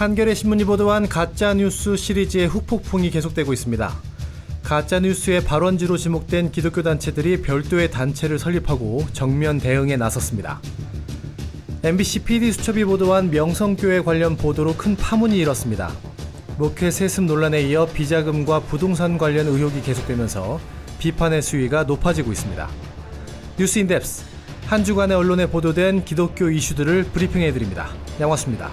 한겨레 신문이 보도한 가짜 뉴스 시리즈의 후폭풍이 계속되고 있습니다. 가짜 뉴스의 발원지로 지목된 기독교 단체들이 별도의 단체를 설립하고 정면 대응에 나섰습니다. MBC PD 수첩이 보도한 명성교회 관련 보도로 큰 파문이 일었습니다. 목회 세습 논란에 이어 비자금과 부동산 관련 의혹이 계속되면서 비판의 수위가 높아지고 있습니다. 뉴스 인덱스 한 주간의 언론에 보도된 기독교 이슈들을 브리핑해 드립니다. 양화수입니다.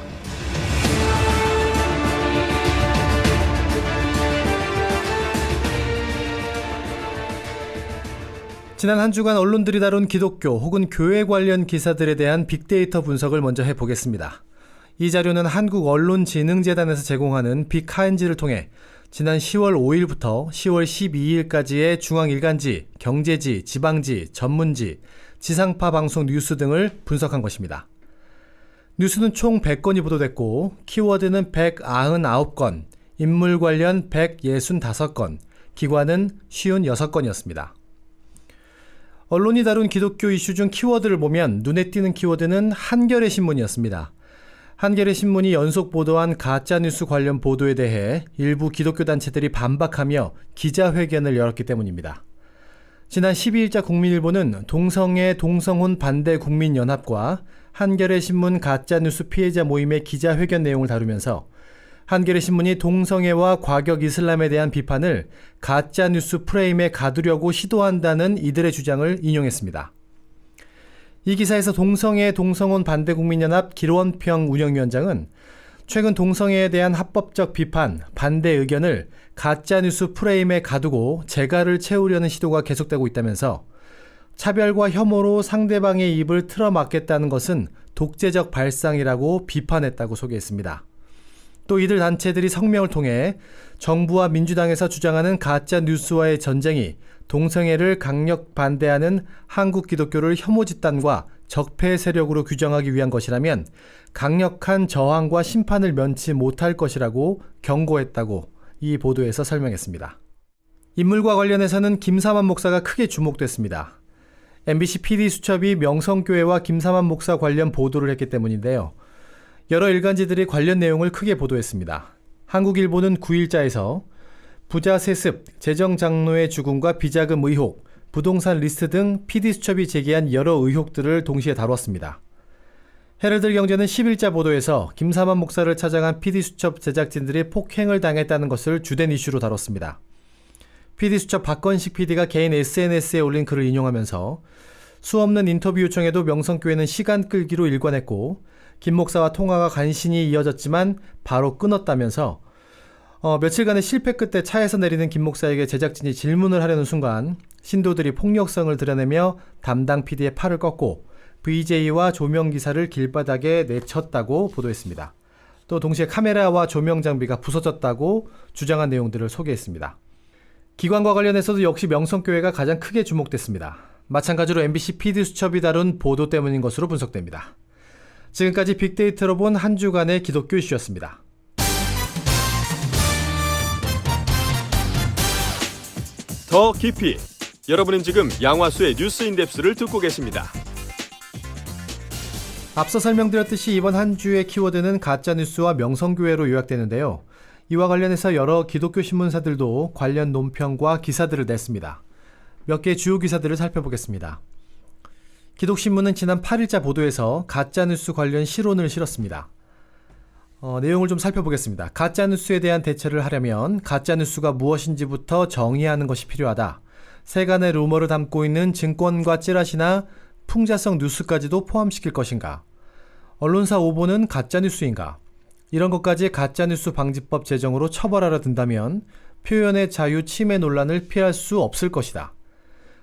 지난 한 주간 언론들이 다룬 기독교 혹은 교회 관련 기사들에 대한 빅데이터 분석을 먼저 해보겠습니다. 이 자료는 한국언론진흥재단에서 제공하는 빅하인지를 통해 지난 10월 5일부터 10월 12일까지의 중앙일간지, 경제지, 지방지, 전문지, 지상파 방송 뉴스 등을 분석한 것입니다. 뉴스는 총 100건이 보도됐고 키워드는 199건, 인물 관련 165건, 기관은 56건이었습니다. 언론이 다룬 기독교 이슈 중 키워드를 보면 눈에 띄는 키워드는 한겨레 신문이었습니다. 한겨레 신문이 연속 보도한 가짜 뉴스 관련 보도에 대해 일부 기독교 단체들이 반박하며 기자회견을 열었기 때문입니다. 지난 12일자 국민일보는 동성애 동성혼 반대 국민연합과 한겨레 신문 가짜 뉴스 피해자 모임의 기자회견 내용을 다루면서 한겨레 신문이 동성애와 과격 이슬람에 대한 비판을 가짜 뉴스 프레임에 가두려고 시도한다는 이들의 주장을 인용했습니다. 이 기사에서 동성애 동성혼 반대 국민연합 기원평 운영위원장은 최근 동성애에 대한 합법적 비판, 반대 의견을 가짜 뉴스 프레임에 가두고 재갈을 채우려는 시도가 계속되고 있다면서 차별과 혐오로 상대방의 입을 틀어막겠다는 것은 독재적 발상이라고 비판했다고 소개했습니다. 또 이들 단체들이 성명을 통해 정부와 민주당에서 주장하는 가짜 뉴스와의 전쟁이 동성애를 강력 반대하는 한국 기독교를 혐오 집단과 적폐 세력으로 규정하기 위한 것이라면 강력한 저항과 심판을 면치 못할 것이라고 경고했다고 이 보도에서 설명했습니다. 인물과 관련해서는 김사만 목사가 크게 주목됐습니다. MBC PD 수첩이 명성교회와 김사만 목사 관련 보도를 했기 때문인데요. 여러 일간지들이 관련 내용을 크게 보도했습니다. 한국일보는 9일자에서 부자 세습, 재정 장로의 죽음과 비자금 의혹, 부동산 리스트 등 PD수첩이 제기한 여러 의혹들을 동시에 다뤘습니다. 헤럴드 경제는 10일자 보도에서 김사만 목사를 찾아간 PD수첩 제작진들이 폭행을 당했다는 것을 주된 이슈로 다뤘습니다. PD수첩 박건식 PD가 개인 SNS에 올린 글을 인용하면서 수 없는 인터뷰 요청에도 명성교회는 시간 끌기로 일관했고 김 목사와 통화가 간신히 이어졌지만 바로 끊었다면서 어, 며칠간의 실패 끝에 차에서 내리는 김 목사에게 제작진이 질문을 하려는 순간 신도들이 폭력성을 드러내며 담당 PD의 팔을 꺾고 VJ와 조명 기사를 길바닥에 내쳤다고 보도했습니다. 또 동시에 카메라와 조명 장비가 부서졌다고 주장한 내용들을 소개했습니다. 기관과 관련해서도 역시 명성교회가 가장 크게 주목됐습니다. 마찬가지로 MBC PD 수첩이 다룬 보도 때문인 것으로 분석됩니다. 지금까지 빅데이터로 본 한 주간의 기독교 이슈였습니다. 더 깊이 여러분은 지금 양화수의 뉴스 인덱스를 듣고 계십니다. 앞서 설명드렸듯이 이번 한 주의 키워드는 가짜 뉴스와 명성교회로 요약되는데요. 이와 관련해서 여러 기독교 신문사들도 관련 논평과 기사들을 냈습니다. 몇 개의 주요 기사들을 살펴보겠습니다. 기독신문은 지난 8일자 보도에서 가짜뉴스 관련 실론을 실었습니다. 어, 내용을 좀 살펴보겠습니다. 가짜뉴스에 대한 대처를 하려면 가짜뉴스가 무엇인지부터 정의하는 것이 필요하다. 세간의 루머를 담고 있는 증권과 찌라시나 풍자성 뉴스까지도 포함시킬 것인가? 언론사 오보는 가짜뉴스인가? 이런 것까지 가짜뉴스 방지법 제정으로 처벌하려 든다면 표현의 자유 침해 논란을 피할 수 없을 것이다.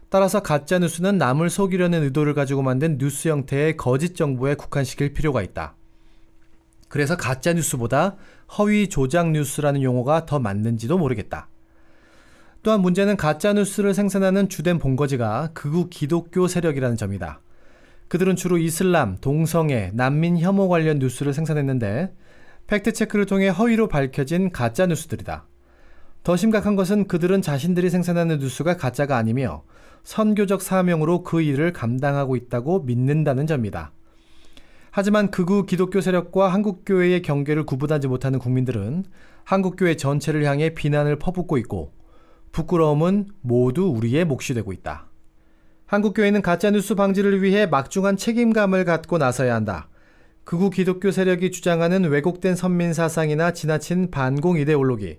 따라서 가짜 뉴스는 남을 속이려는 의도를 가지고 만든 뉴스 형태의 거짓 정보에 국한시킬 필요가 있다. 그래서 가짜 뉴스보다 허위 조작 뉴스라는 용어가 더 맞는지도 모르겠다. 또한 문제는 가짜 뉴스를 생산하는 주된 본거지가 극우 기독교 세력이라는 점이다. 그들은 주로 이슬람, 동성애, 난민 혐오 관련 뉴스를 생산했는데 팩트 체크를 통해 허위로 밝혀진 가짜 뉴스들이다. 더 심각한 것은 그들은 자신들이 생산하는 뉴스가 가짜가 아니며 선교적 사명으로 그 일을 감당하고 있다고 믿는다는 점이다. 하지만 극우 기독교 세력과 한국교회의 경계를 구분하지 못하는 국민들은 한국교회 전체를 향해 비난을 퍼붓고 있고 부끄러움은 모두 우리의 몫이 되고 있다. 한국교회는 가짜뉴스 방지를 위해 막중한 책임감을 갖고 나서야 한다. 극우 기독교 세력이 주장하는 왜곡된 선민사상이나 지나친 반공 이데올로기,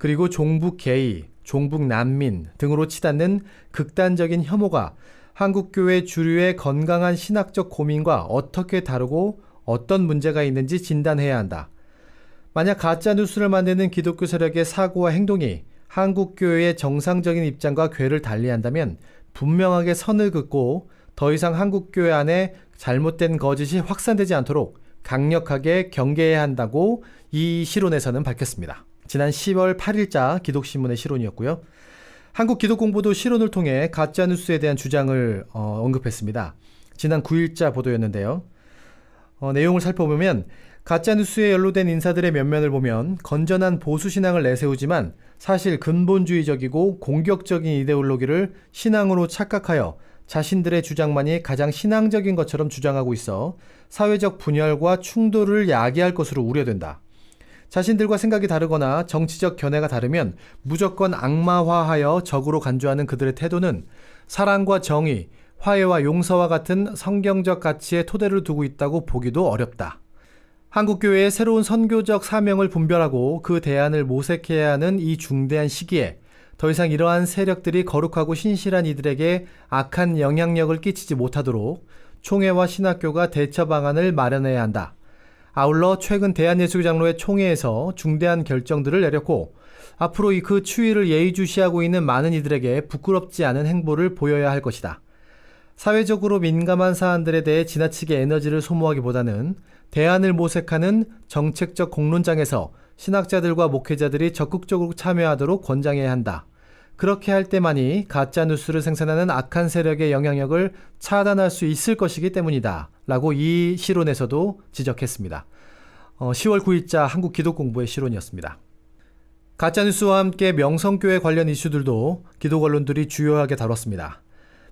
그리고 종북 개의, 종북 난민 등으로 치닫는 극단적인 혐오가 한국교회 주류의 건강한 신학적 고민과 어떻게 다르고 어떤 문제가 있는지 진단해야 한다. 만약 가짜 뉴스를 만드는 기독교 세력의 사고와 행동이 한국교회의 정상적인 입장과 궤를 달리한다면 분명하게 선을 긋고 더 이상 한국교회 안에 잘못된 거짓이 확산되지 않도록 강력하게 경계해야 한다고 이 시론에서는 밝혔습니다. 지난 10월 8일자 기독신문의 시론이었고요. 한국기독공보도 시론을 통해 가짜뉴스에 대한 주장을 어, 언급했습니다. 지난 9일자 보도였는데요. 어, 내용을 살펴보면 가짜뉴스에 연루된 인사들의 면면을 보면 건전한 보수신앙을 내세우지만 사실 근본주의적이고 공격적인 이데올로기를 신앙으로 착각하여 자신들의 주장만이 가장 신앙적인 것처럼 주장하고 있어 사회적 분열과 충돌을 야기할 것으로 우려된다. 자신들과 생각이 다르거나 정치적 견해가 다르면 무조건 악마화하여 적으로 간주하는 그들의 태도는 사랑과 정의, 화해와 용서와 같은 성경적 가치에 토대를 두고 있다고 보기도 어렵다. 한국교회의 새로운 선교적 사명을 분별하고 그 대안을 모색해야 하는 이 중대한 시기에 더 이상 이러한 세력들이 거룩하고 신실한 이들에게 악한 영향력을 끼치지 못하도록 총회와 신학교가 대처 방안을 마련해야 한다. 아울러 최근 대한예수장로회 총회에서 중대한 결정들을 내렸고 앞으로 이 그 추이를 예의주시하고 있는 많은 이들에게 부끄럽지 않은 행보를 보여야 할 것이다. 사회적으로 민감한 사안들에 대해 지나치게 에너지를 소모하기보다는 대안을 모색하는 정책적 공론장에서 신학자들과 목회자들이 적극적으로 참여하도록 권장해야 한다. 그렇게 할 때만이 가짜 뉴스를 생산하는 악한 세력의 영향력을 차단할 수 있을 것이기 때문이다. 라고 이 시론에서도 지적했습니다. 어, 10월 9일자 한국 기독공부의 시론이었습니다. 가짜뉴스와 함께 명성교회 관련 이슈들도 기독 언론들이 주요하게 다뤘습니다.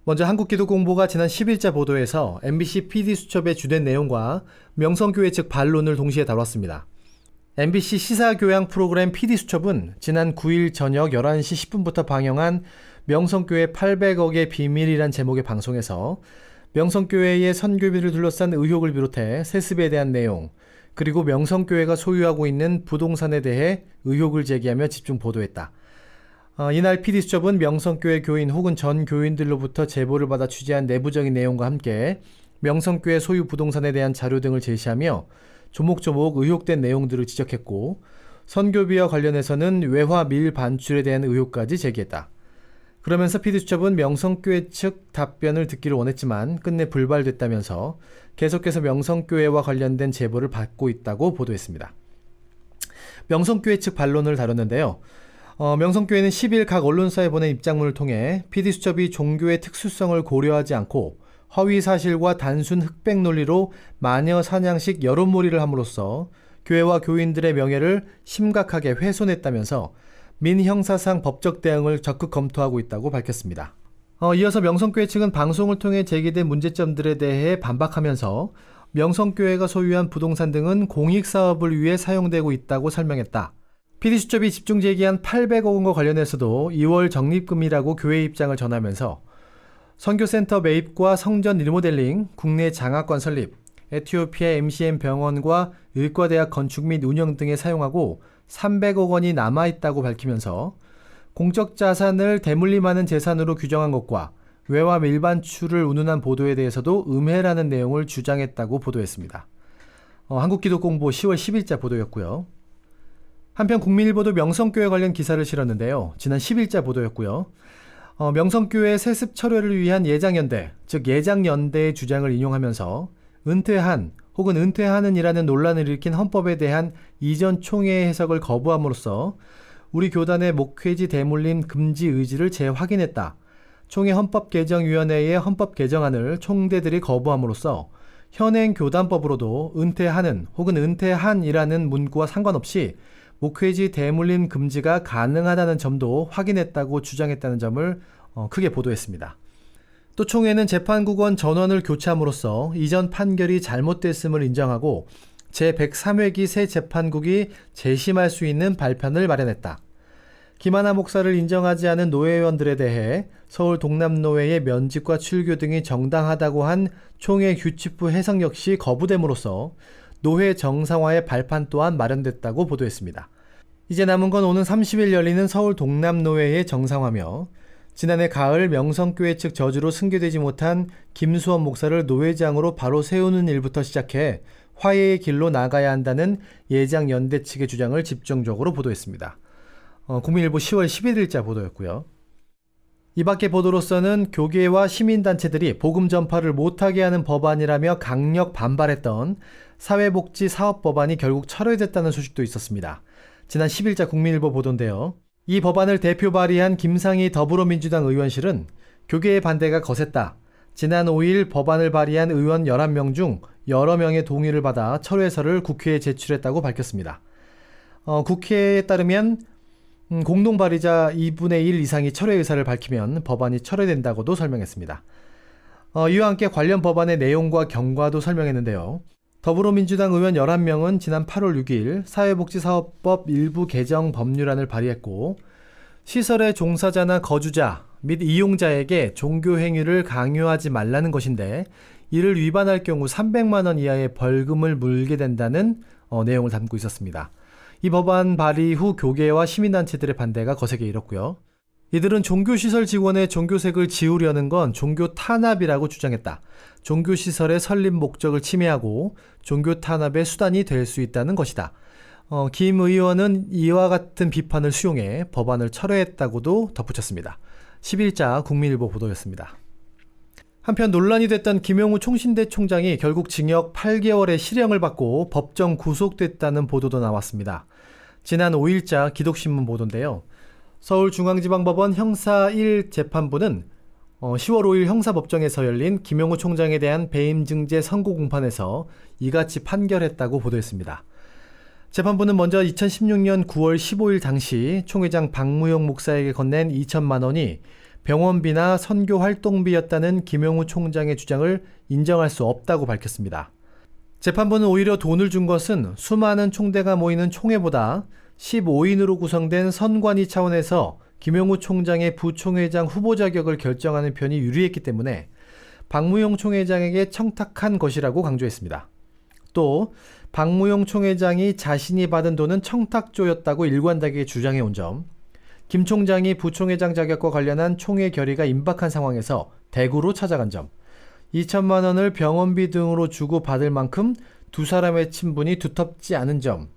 먼저 한국기독공보가 지난 10일자 보도에서 MBC PD수첩의 주된 내용과 명성교회 측 반론을 동시에 다뤘습니다. MBC 시사교양 프로그램 PD수첩은 지난 9일 저녁 11시 10분부터 방영한 명성교회 800억의 비밀이란 제목의 방송에서 명성교회의 선교비를 둘러싼 의혹을 비롯해 세습에 대한 내용, 그리고 명성교회가 소유하고 있는 부동산에 대해 의혹을 제기하며 집중 보도했다. 어, 이날 PD수첩은 명성교회 교인 혹은 전 교인들로부터 제보를 받아 취재한 내부적인 내용과 함께 명성교회 소유 부동산에 대한 자료 등을 제시하며 조목조목 의혹된 내용들을 지적했고 선교비와 관련해서는 외화 밀 반출에 대한 의혹까지 제기했다. 그러면서 PD수첩은 명성교회 측 답변을 듣기를 원했지만 끝내 불발됐다면서 계속해서 명성교회와 관련된 제보를 받고 있다고 보도했습니다. 명성교회 측 반론을 다뤘는데요. 어, 명성교회는 10일 각 언론사에 보낸 입장문을 통해 PD수첩이 종교의 특수성을 고려하지 않고 허위 사실과 단순 흑백 논리로 마녀 사냥식 여론몰이를 함으로써 교회와 교인들의 명예를 심각하게 훼손했다면서 민형사상 법적 대응을 적극 검토하고 있다고 밝혔습니다. 어, 이어서 명성교회 측은 방송을 통해 제기된 문제점들에 대해 반박하면서 명성교회가 소유한 부동산 등은 공익사업을 위해 사용되고 있다고 설명했다. PD수첩이 집중 제기한 800억 원과 관련해서도 2월 적립금이라고 교회 입장을 전하면서 선교센터 매입과 성전 리모델링, 국내 장학관 설립, 에티오피아 MCM 병원과 의과대학 건축 및 운영 등에 사용하고 300억 원이 남아있다고 밝히면서 공적 자산을 대물림하는 재산으로 규정한 것과 외화 밀반출을 운운한 보도에 대해서도 음해라는 내용을 주장했다고 보도했습니다. 어, 한국기독공보 10월 10일자 보도였고요. 한편 국민일보도 명성교회 관련 기사를 실었는데요. 지난 10일자 보도였고요. 어, 명성교회 세습 철회를 위한 예장연대, 즉 예장연대의 주장을 인용하면서 은퇴한 혹은 은퇴하는이라는 논란을 일으킨 헌법에 대한 이전 총회의 해석을 거부함으로써 우리 교단의 목회지 대물림 금지 의지를 재확인했다. 총회 헌법개정위원회의 헌법 개정안을 총대들이 거부함으로써 현행 교단법으로도 은퇴하는 혹은 은퇴한이라는 문구와 상관없이 목회지 대물림 금지가 가능하다는 점도 확인했다고 주장했다는 점을 어, 크게 보도했습니다. 또 총회는 재판국원 전원을 교체함으로써 이전 판결이 잘못됐음을 인정하고 제103회기 새 재판국이 재심할 수 있는 발판을 마련했다. 김하나 목사를 인정하지 않은 노회원들에 대해 서울 동남노회의 면직과 출교 등이 정당하다고 한 총회 규칙부 해석 역시 거부됨으로써 노회 정상화의 발판 또한 마련됐다고 보도했습니다. 이제 남은 건 오는 30일 열리는 서울 동남노회의 정상화며 지난해 가을 명성교회 측 저주로 승계되지 못한 김수원 목사를 노회장으로 바로 세우는 일부터 시작해 화해의 길로 나가야 한다는 예장 연대 측의 주장을 집중적으로 보도했습니다. 어, 국민일보 10월 11일자 보도였고요. 이 밖의 보도로서는 교계와 시민단체들이 복음 전파를 못하게 하는 법안이라며 강력 반발했던 사회복지 사업 법안이 결국 철회됐다는 소식도 있었습니다. 지난 10일자 국민일보 보도인데요. 이 법안을 대표 발의한 김상희 더불어민주당 의원실은 교계의 반대가 거셌다. 지난 5일 법안을 발의한 의원 11명 중 여러 명의 동의를 받아 철회서를 국회에 제출했다고 밝혔습니다. 어, 국회에 따르면 음, 공동 발의자 2분의 1 이상이 철회 의사를 밝히면 법안이 철회된다고도 설명했습니다. 어, 이와 함께 관련 법안의 내용과 경과도 설명했는데요. 더불어민주당 의원 11명은 지난 8월 6일 사회복지사업법 일부 개정 법률안을 발의했고 시설의 종사자나 거주자 및 이용자에게 종교 행위를 강요하지 말라는 것인데 이를 위반할 경우 300만 원 이하의 벌금을 물게 된다는 어, 내용을 담고 있었습니다. 이 법안 발의 후 교계와 시민단체들의 반대가 거세게 일었고요. 이들은 종교시설 직원의 종교색을 지우려는 건 종교 탄압이라고 주장했다. 종교시설의 설립 목적을 침해하고 종교 탄압의 수단이 될 수 있다는 것이다. 어, 김 의원은 이와 같은 비판을 수용해 법안을 철회했다고도 덧붙였습니다. 11자 국민일보 보도였습니다. 한편 논란이 됐던 김영우 총신대 총장이 결국 징역 8개월의 실형을 받고 법정 구속됐다는 보도도 나왔습니다. 지난 5일자 기독신문 보도인데요. 서울중앙지방법원 형사 1 재판부는 어, 10월 5일 형사법정에서 열린 김영우 총장에 대한 배임 증제 선고 공판에서 이같이 판결했다고 보도했습니다. 재판부는 먼저 2016년 9월 15일 당시 총회장 박무용 목사에게 건넨 2천만 원이 병원비나 선교 활동비였다는 김영우 총장의 주장을 인정할 수 없다고 밝혔습니다. 재판부는 오히려 돈을 준 것은 수많은 총대가 모이는 총회보다 15인으로 구성된 선관위 차원에서 김영우 총장의 부총회장 후보 자격을 결정하는 편이 유리했기 때문에 박무용 총회장에게 청탁한 것이라고 강조했습니다. 또 박무용 총회장이 자신이 받은 돈은 청탁조였다고 일관되게 주장해 온 점, 김 총장이 부총회장 자격과 관련한 총회 결의가 임박한 상황에서 대구로 찾아간 점, 2천만 원을 병원비 등으로 주고 받을 만큼 두 사람의 친분이 두텁지 않은 점,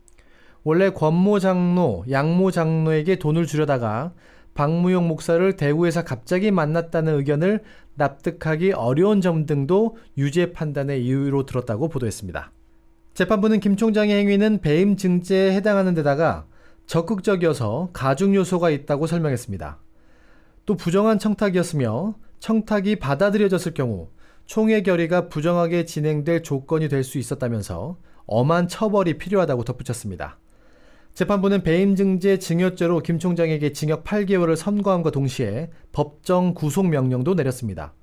원래 권모 장로, 양모 장로에게 돈을 주려다가 박무용 목사를 대구에서 갑자기 만났다는 의견을 납득하기 어려운 점 등도 유죄 판단의 이유로 들었다고 보도했습니다. 재판부는 김 총장의 행위는 배임 증제에 해당하는 데다가 적극적이어서 가중 요소가 있다고 설명했습니다. 또 부정한 청탁이었으며 청탁이 받아들여졌을 경우 총회 결의가 부정하게 진행될 조건이 될 수 있었다면서 엄한 처벌이 필요하다고 덧붙였습니다. 재판부는 배임 증제 증여죄로 김 총장에게 징역 8개월을 선고함과 동시에 법정 구속 명령도 내렸습니다.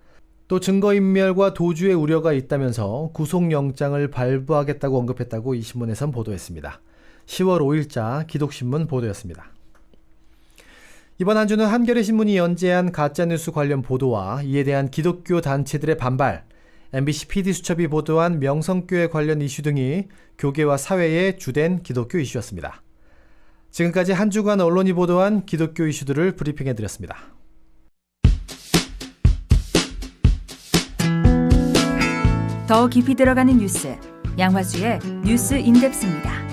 또 증거인멸과 도주의 우려가 있다면서 구속영장을 발부하겠다고 언급했다고 이 신문에선 보도했습니다. 10월 5일자 기독신문 보도였습니다. 이번 한 주는 한겨레 신문이 연재한 가짜뉴스 관련 보도와 이에 대한 기독교 단체들의 반발, MBC PD수첩이 보도한 명성교회 관련 이슈 등이 교계와 사회의 주된 기독교 이슈였습니다. 지금까지 한 주간 언론이 보도한 기독교 이슈들을 브리핑해드렸습니다. 더 깊이 들어가는 뉴스 양화수의 뉴스 인덱스입니다.